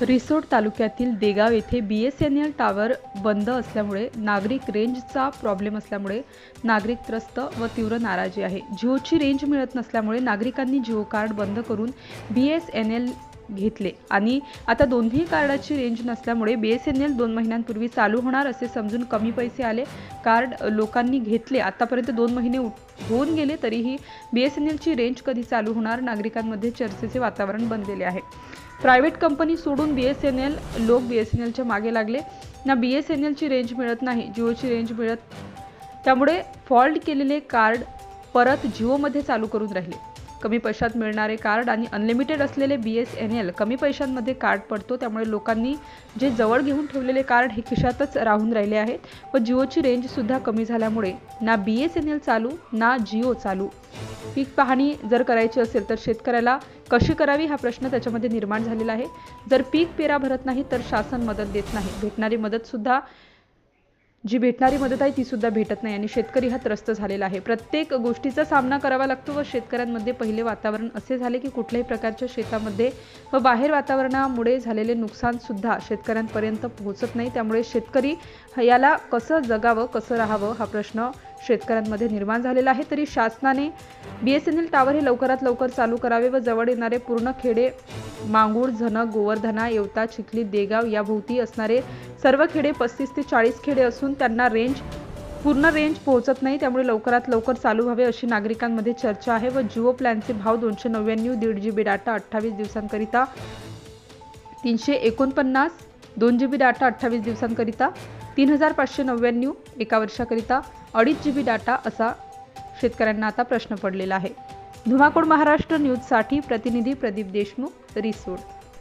रिसोड तालुक्यातील देगाव येथे B S N L tower बंद असल्यामुळे नागरिक रेंजचा प्रॉब्लेम असल्यामुळे नागरिक त्रस्त व तीव्र नाराजी आहे. जिओची रेंज मिळत नसल्यामुळे नागरिकांनी जिओ कार्ड बंद करून बी एस एन एल घेतले. आणि आता दोन्ही कार्डाची रेंज नसल्यामुळे बी एस एन एल दोन महिन्यांपूर्वी चालू होणार असे समजून कमी पैसे आले. कार्ड लोकांनी घेतले. आतापर्यंत दोन महिने उ होऊन गेले तरीही बी एस एन एलची रेंज कधी चालू होणार नागरिकांमध्ये चर्चेचे वातावरण बनलेले आहे. प्रायव्हेट कंपनी सोडून बी एस एन एल लोक बी एस एन एलच्या मागे लागले. ना बी एस एन एलची रेंज मिळत नाही जिओची रेंज मिळत त्यामुळे फॉल्ट केलेले कार्ड परत जिओमध्ये चालू करून राहिले. कमी पैशात मिळणारे कार्ड आणि अनलिमिटेड असलेले बी एस एन एल कमी पैशांमध्ये कार्ड पडतो. त्यामुळे लोकांनी जे जवळ घेऊन ठेवलेले कार्ड हे खिशातच राहून राहिले आहेत. व जिओची रेंजसुद्धा कमी झाल्यामुळे ना बी एस एन एल चालू ना जिओ चालू. पीक पाहणी जर करायची असेल तर शेतकऱ्याला कशी करावी हा प्रश्न त्याच्यामध्ये निर्माण झालेला आहे. जर पीक पेरा भरत नाही तर शासन मदत देत नाही. भेटणारी मदतसुद्धा जी भेटणारी मदत आहे ती सुद्धा भेटत नाही आणि शेतकरी हा त्रस्त झालेला आहे. प्रत्येक गोष्टीचा सामना करावा लागतो व शेतकऱ्यांमध्ये पहिले वातावरण असे झाले की कुठल्याही प्रकारच्या शेतामध्ये व बाहेर वातावरणामुळे झालेले नुकसान सुद्धा शेतकऱ्यांपर्यंत पोहोचत नाही. त्यामुळे शेतकरी याला कसं जगावं कसं राहावं हा प्रश्न शेतकऱ्यांमध्ये निर्माण झालेला आहे. तरी शासनाने B S N L tower हे लवकरात लवकर चालू करावे व जवळ येणारे पूर्ण खेडे मांगूळ झनक गोवर्धना येवता चिखली देगाव याभोवती असणारे सर्व खेडे पस्तीस ते चाळीस खेडे असून त्यांना रेंज पूर्ण रेंज पोहोचत नाही. त्यामुळे लवकरात लवकर चालू व्हावे अशी नागरिकांमध्ये चर्चा आहे व जिओ प्लॅनचे भाव दोनशे नव्याण्णव दीड जी बी डाटा अठ्ठावीस दिवसांकरिता तीनशे एकोणपन्नास दोन जी बी डाटा अठ्ठावीस दिवसांकरिता तीन हजार पाचशे नव्याण्णव एका वर्षाकरिता अडीच जी बी डाटा असा शेतकऱ्यांना आता प्रश्न पडलेला आहे. धुमाकूळ महाराष्ट्र न्यूजसाठी प्रतिनिधी प्रदीप देशमुख रिसोड.